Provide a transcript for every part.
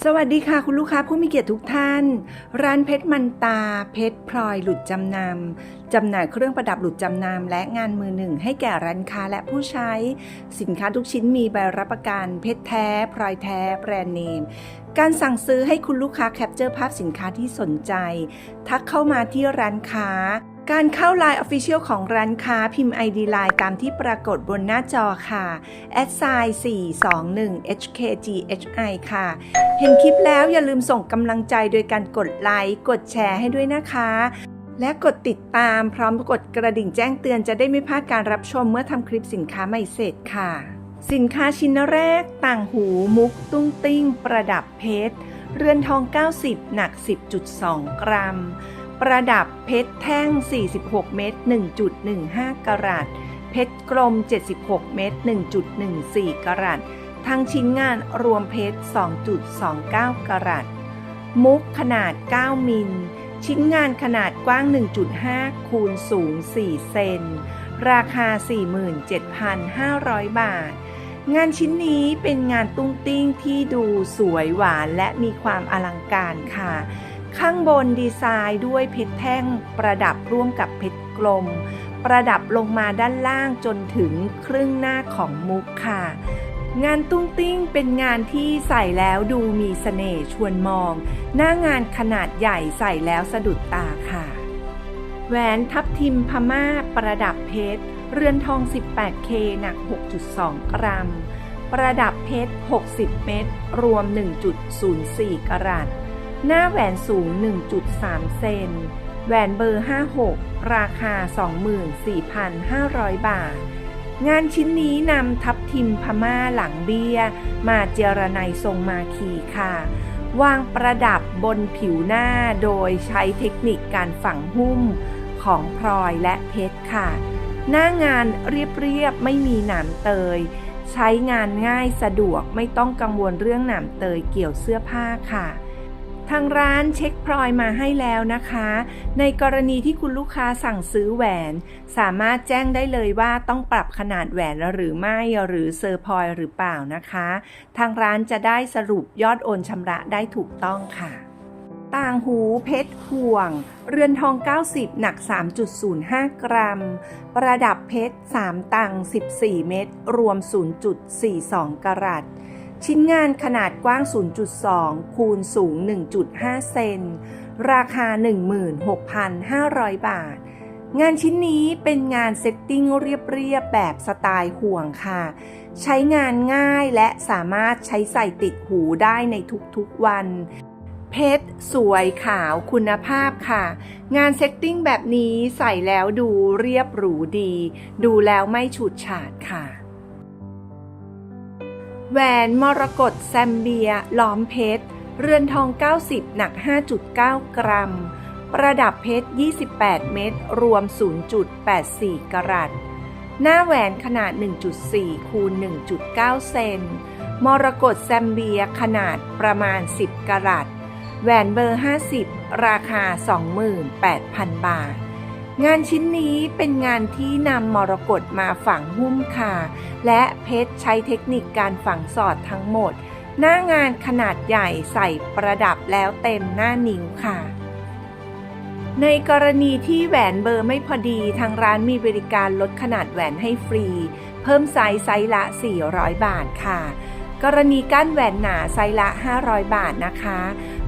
สวัสดีค่ะคุณลูกค้าผู้มีเกียรติทุกท่าน ร้านเพชรมันตา เพชรพลอยหลุดจำนำจำหน่ายเครื่องประดับหลุดจำนำและงานมือหนึ่ง ให้แก่ร้านค้าและผู้ใช้ สินค้าทุกชิ้นมีใบรับประกันเพชรแท้ พลอยแท้ แบรนด์เนม การสั่งซื้อให้คุณลูกค้าแคปเจอร์ภาพสินค้าที่สนใจ ทักเข้ามาที่ร้านค้า การเข้า Line Official ของร้านค้าพิมพ์ ID Line ตามที่ปรากฏบนหน้าจอค่ะ a d s i 421 HKGHI ค่ะ เห็นคลิปแล้วอย่าลืมส่งกำลังใจโดยการกดไลค์กดแชร์ให้ด้วยนะคะและกดติดตามพร้อมกดกระดิ่งแจ้งเตือนจะได้ไม่พลาดการรับชมเมื่อทำคลิปสินค้าใหม่เสร็จค่ะ สินค้าชิ้นแรก ต่างหูมุกตุ้งติ้ง ประดับเพชร เรือนทอง 90 หนัก 10.2 กรัม ประดับเพชรแท่ง 46 เม็ด1.15 กรัตเพชรกลม 76 เม็ด1.14 กรัตทั้งชิ้นงานรวมเพชร 2.29 กรัตมุกขนาด 9 มิล ชิ้นงานขนาดกว้าง 1.5 คูณสูง 4 เซน ราคา 47,500 บาท งานชิ้นนี้เป็นงานตุ้งติ้งที่ดูสวยหวานและมีความอลังการค่ะ ข้างบนดีไซน์ด้วยเพชรแท่งประดับร่วมกับเพชรกลม ประดับลงมาด้านล่างจนถึงครึ่งหน้าของมุกค่ะ งานตุ้งติ้งเป็นงานที่ใส่แล้วดูมีเสน่ห์ชวนมอง หน้างานขนาดใหญ่ใส่แล้วสะดุดตาค่ะ แหวนทับทิมพม่าประดับเพชร เรือนทอง 18K หนัก 6.2 กรัม ประดับเพชร 60 เม็ด รวม 1.04 กรัต หน้าแหวนสูง 1.3 เซน แหวนเบอร์ 56 ราคา 24,500 บาท งานชิ้นนี้นำทับทิมพม่าหลังเบี้ย มาเจรไนยทรงมาคีค่ะ วางประดับบนผิวหน้าโดยใช้เทคนิคการฝังหุ้มของพลอยและเพชรค่ะ หน้างานเรียบๆไม่มีหนามเตย ใช้งานง่ายสะดวกไม่ต้องกังวลเรื่องหนามเตยเกี่ยวเสื้อผ้าค่ะทางร้านเช็คพลอยมาให้แล้วนะคะ ในกรณีที่คุณลูกค้าสั่งซื้อแหวน สามารถแจ้งได้เลยว่าต้องปรับขนาดแหวนหรือไม่หรือเซอร์พลอยหรือเปล่านะคะ ทางร้านจะได้สรุปยอดโอนชำระได้ถูกต้องค่ะ ต่างหูเพชรห่วง เรือนทอง 90 หนัก 3.05 กรัม ประดับเพชร 3 ตัง 14 เม็ดรวม 0.42 กรัตชิ้นงานขนาดกว้าง 0.2 คูณสูง 1.5 เซน ราคา 16,500 บาท งานชิ้นนี้เป็นงานเซตติ้งเรียบๆแบบสไตล์ห่วงค่ะ ใช้งานง่ายและสามารถใช้ใส่ติดหูได้ในทุกๆวัน เพชรสวยขาวคุณภาพค่ะ งานเซตติ้งแบบนี้ใส่แล้วดูเรียบหรูดี ดูแล้วไม่ฉูดฉาดค่ะ แหวนมรกตแซมเบียล้อมเพชร เรือนทอง 90 หนัก 5.9 กรัม ประดับเพชร 28 เม็ดรวม 0.84 กรัตหน้าแหวนขนาด 1.4 คูณ 1.9 เซน มรกตแซมเบียขนาดประมาณ 10 กรัต แหวนเบอร์ 50 ราคา 28,000 บาท งานชิ้นนี้เป็นงานที่นำมรกตมาฝังหุ้มค่ะและเพชรใช้เทคนิคการฝังสอดทั้งหมด หน้างานขนาดใหญ่ใส่ประดับแล้วเต็มหน้านิ้วค่ะ ในกรณีที่แหวนเบอร์ไม่พอดีทางร้านมีบริการลดขนาดแหวนให้ฟรี เพิ่มไซส์ไซส์ละ 400 บาทค่ะ กรณีก้านแหวนหนาไซส์ละ 500 บาทนะคะ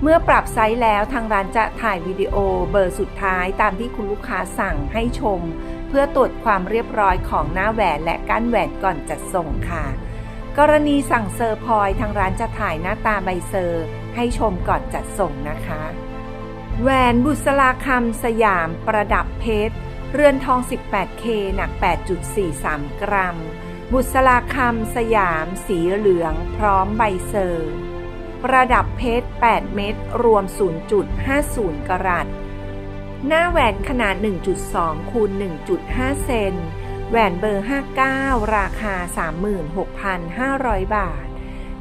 เมื่อปรับไซส์แล้วทางร้านจะถ่ายวิดีโอเบอร์สุดท้ายตามที่คุณลูกค้าสั่งให้ชม เพื่อตรวจความเรียบร้อยของหน้าแหวนและก้านแหวนก่อนจัดส่งค่ะ กรณีสั่งเซอร์พอยทางร้านจะถ่ายหน้าตาใบเซอร์ ให้ชมก่อนจัดส่งนะคะ แหวนบุษราคำสยามประดับเพชร เรือนทอง 18K หนัก 8.43 กรัม บุษราคำสยามสีเหลืองพร้อมใบเซอร์ ประดับเพชร 8 เม็ดรวม 0.50 กรัต หน้าแหวนขนาด 1.2 คูณ 1.5 เซน แหวนเบอร์ 59 ราคา 36,500 บาท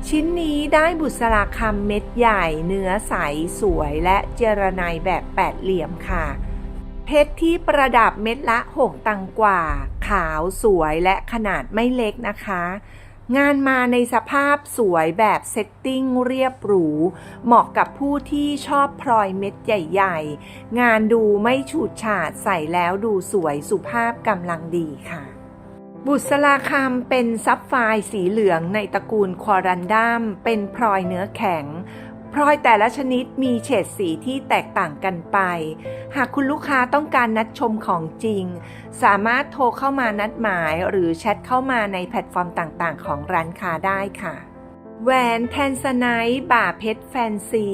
ชิ้นนี้ได้บุษราคำเม็ดใหญ่เนื้อใสสวยและเจรไนแบบแปดเหลี่ยมค่ะ เพชรที่ประดับเม็ดละ 6 ตังกว่าาวสวยและขนาดไม่เล็กนะคะ งานมาในสภาพสวยแบบเซตติ้งเรียบหรู เหมาะกับผู้ที่ชอบพลอยเม็ดใหญ่ ๆ งานดูไม่ฉูดฉาดใส่แล้วดูสวยสุภาพกำลังดีค่ะบุษราคำเป็นซับไฟสีเหลืองในตระกูลควอรันดัมเป็นพลอยเนื้อแข็ง พลอยแต่ละชนิดมีเฉดสีที่แตกต่างกันไป หากคุณลูกค้าต้องการนัดชมของจริง สามารถโทรเข้ามานัดหมายหรือแชทเข้ามาในแพลตฟอร์มต่างๆ ของร้านค้าได้ค่ะ แหวนแทนสไนท์บ่าเพชรแฟนซี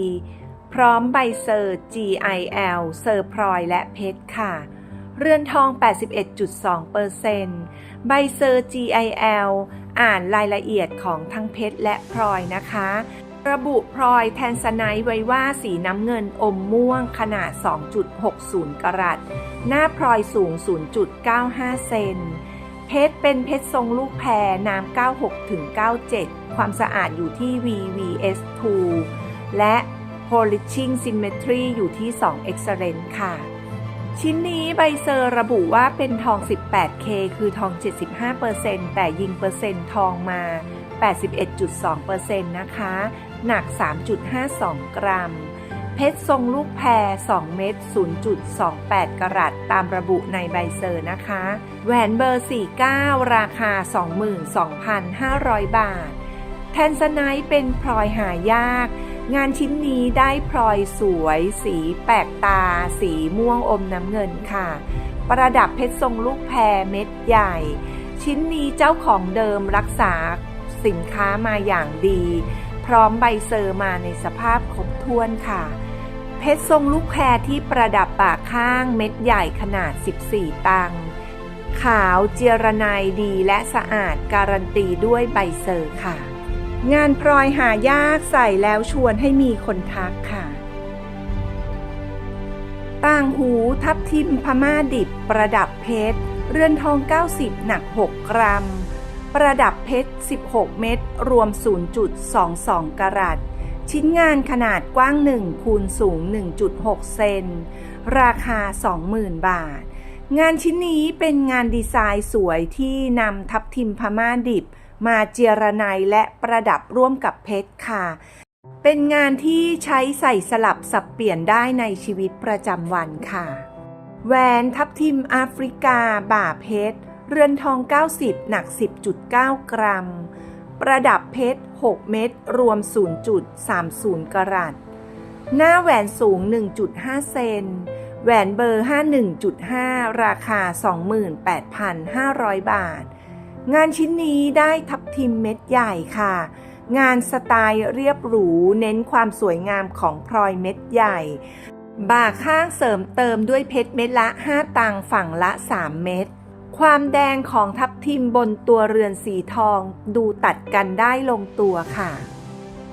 พร้อมใบเซอร์ GIL เซอร์พลอยและเพชรค่ะ เรือนทอง 81.2%ใบเซอร์ GIL อ่านรายละเอียดของทั้งเพชรและพลอยนะคะ ระบุพลอยแทนสไนไว้ว่าสีน้ำเงินอมม่วงขนาด 2.60 กรัต หน้าพลอยสูง 0.95 เซน เพชรเป็นเพชรทรงลูกแพรน้ำ 96ถึง97 ความสะอาดอยู่ที่ VVS2 และ Polishing Symmetry อยู่ที่ 2 Excellent ค่ะ ชิ้นนี้ใบเซอร์ระบุว่าเป็นทอง 18K คือทอง 75%แต่ยิงเปอร์เซ็นต์ทองมา 81.2%นะคะ หนัก 3.52 กรัม เพชรทรงลูกแพร 2 เม็ด 0.28 กรัตตามระบุในใบเซอร์นะคะ แหวนเบอร์ 49 ราคา 22,500 บาท แทนสไนเป็นพลอยหายาก งานชิ้นนี้ได้พลอยสวย สีแปลกตา สีม่วงอมน้ำเงินค่ะ ประดับเพชรทรงลูกแพรเม็ดใหญ่ ชิ้นนี้เจ้าของเดิมรักษาสินค้ามาอย่างดี พร้อมใบเซอร์มาในสภาพครบถ้วนค่ะ เพชรทรงลูกแพรที่ประดับปากข้างเม็ดใหญ่ขนาด 14 ตัง ขาวเจียรนายดีและสะอาดการันตีด้วยใบเซอร์ค่ะ งานพลอยหายากใส่แล้วชวนให้มีคนทักค่ะต่างหูทับทิมพม่าดิบประดับเพชร เรือนทอง 90 หนัก 6 กรัม ประดับเพชร 16 เม็ดรวม 0.22 กรัต ชิ้นงานขนาดกว้าง 1 คูณสูง 1.6 เซน ราคา 20,000 บาท งานชิ้นนี้เป็นงานดีไซน์สวยที่นำทับทิมพม่าดิบ มาเจียรไนยและประดับร่วมกับเพชรค่ะ เป็นงานที่ใช้ใส่สลับสับเปลี่ยนได้ในชีวิตประจำวันค่ะ แหวนทับทิมแอฟริกาบ่าเพชร เรือนทอง 90 หนัก 10.9 กรัม ประดับเพชร 6 เม็ด รวม 0.30 กรัต หน้าแหวนสูง 1.5 เซน แหวนเบอร์ 51.5 ราคา 28,500 บาท งานชิ้นนี้ได้ทับทิมเม็ดใหญ่ค่ะ งานสไตล์เรียบหรู เน้นความสวยงามของพลอยเม็ดใหญ่บ่าข้างเสริมเติมด้วยเพชรเม็ดละ 5 ตังฝั่งละ 3 เม็ด ความแดงของทับทิมบนตัวเรือนสีทองดูตัดกันได้ลงตัวค่ะ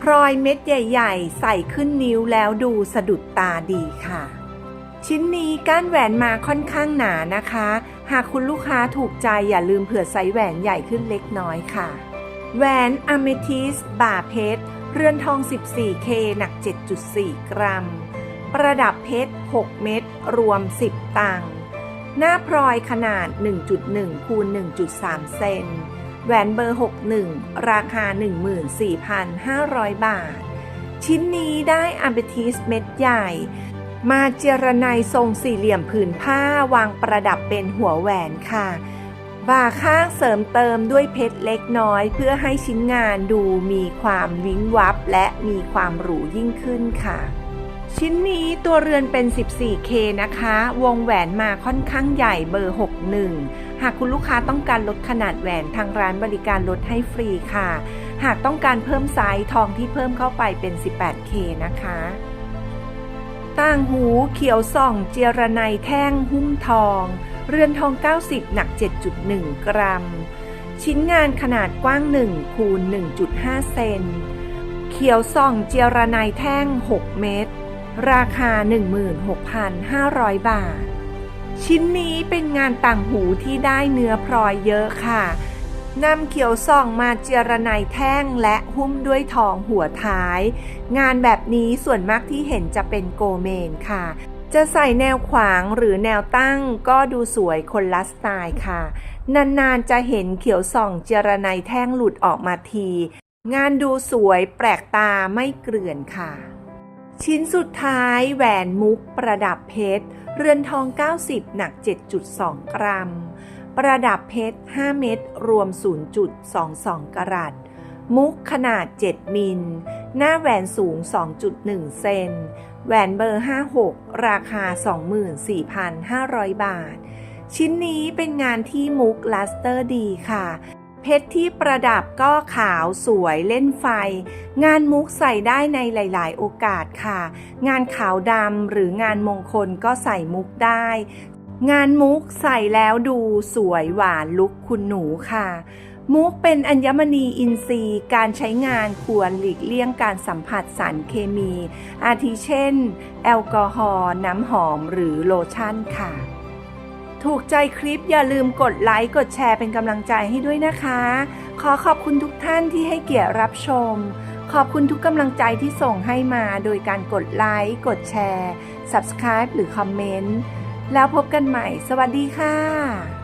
พลอยเม็ดใหญ่ ๆ ใส่ขึ้นนิ้วแล้วดูสะดุดตาดีค่ะ ชิ้นนี้ก้านแหวนมาค่อนข้างหนานะคะ หากคุณลูกค้าถูกใจอย่าลืมเผื่อไซส์แหวนใหญ่ขึ้นเล็กน้อยค่ะ แหวนอเมทิสบ่าเพชร เรือนทอง 14K หนัก 7.4 กรัม ประดับเพชร 6 เม็ดรวม 10 ตังค์ หน้าพลอยขนาด 1.1 คูณ 1.3 เซน แหวนเบอร์ 61 ราคา 14,500 บาท ชิ้นนี้ได้อ m เ t ทิสเม็ดใหญ่ มาเจรไนทรงสี่เหลี่ยมผืนผ้าวางประดับเป็นหัวแหวนค่ะ บ่าข้างเสริมเติมด้วยเพชรเล็กน้อยเพื่อให้ชิ้นงานดูมีความวิ้งวับและมีความหรูยิ่งขึ้นค่ะ ชิ้นนี้ตัวเรือนเป็น 14K นะคะ วงแหวนมาค่อนข้างใหญ่เบอร์ 61 หากคุณลูกค้าต้องการลดขนาดแหวนทางร้านบริการลดให้ฟรีค่ะ หากต้องการเพิ่มไซส์ทองที่เพิ่มเข้าไปเป็น 18K นะคะ ต่างหูเขียวส่องเจียรไนแท่งหุ้มทอง เรือนทอง 90 หนัก 7.1 กรัม ชิ้นงานขนาดกว้าง 1 คูณ 1.5 เซน เขียวส่องเจียรไนแท่ง 6 เม็ดร ราคา 16,500 บาท ชิ้นนี้เป็นงานต่างหูที่ได้เนื้อพลอยเยอะค่ะนำเขียวส่องมาเจรไนแท่งและหุ้มด้วยทองหัวท้าย งานแบบนี้ส่วนมากที่เห็นจะเป็นโกเมนค่ะจจะใส่แนวขวางหรือแนวตั้งก็ดูสวยคนละสไตล์ค่ะ นานๆจะเห็นเขียวส่องเจรไนแท่งหลุดออกมาที งานดูสวยแปลกตาไม่เกลื่อนค่ะ ชิ้นสุดท้ายแหวนมุกประดับเพชร เรือนทอง 90 หนัก 7.2 กรัม ประดับเพชร 5 เม็ดรวม 0.22 กรัตมุกขนาด 7 มิล หน้าแหวนสูง 2.1 เซน แหวนเบอร์ 56 ราคา 24,500 บาท ชิ้นนี้เป็นงานที่มุกลัสเตอร์ดีค่ะ เพชรที่ประดับก็ขาวสวยเล่นไฟ งานมุกใส่ได้ในหลาย ๆ โอกาสค่ะ งานขาวดำหรืองานมงคลก็ใส่มุกได้ งานมุกใส่แล้วดูสวยหวานลุกคุณหนูค่ะมุกเป็นอัญมณีอินทรีย์ การใช้งานควรหลีกเลี่ยงการสัมผัสสารเคมี อาทิเช่น แอลกอฮอล์น้ำหอมหรือโลชั่นค่ะ ถูกใจคลิปอย่าลืมกดไลค์กดแชร์เป็นกำลังใจให้ด้วยนะคะ ขอขอบคุณทุกท่านที่ให้เกียรติรับชม ขอบคุณทุกกำลังใจที่ส่งให้มาโดยการกดไลค์กดแชร์ Subscribe หรือคอมเมนต์แล้วพบกันใหม่ สวัสดีค่ะ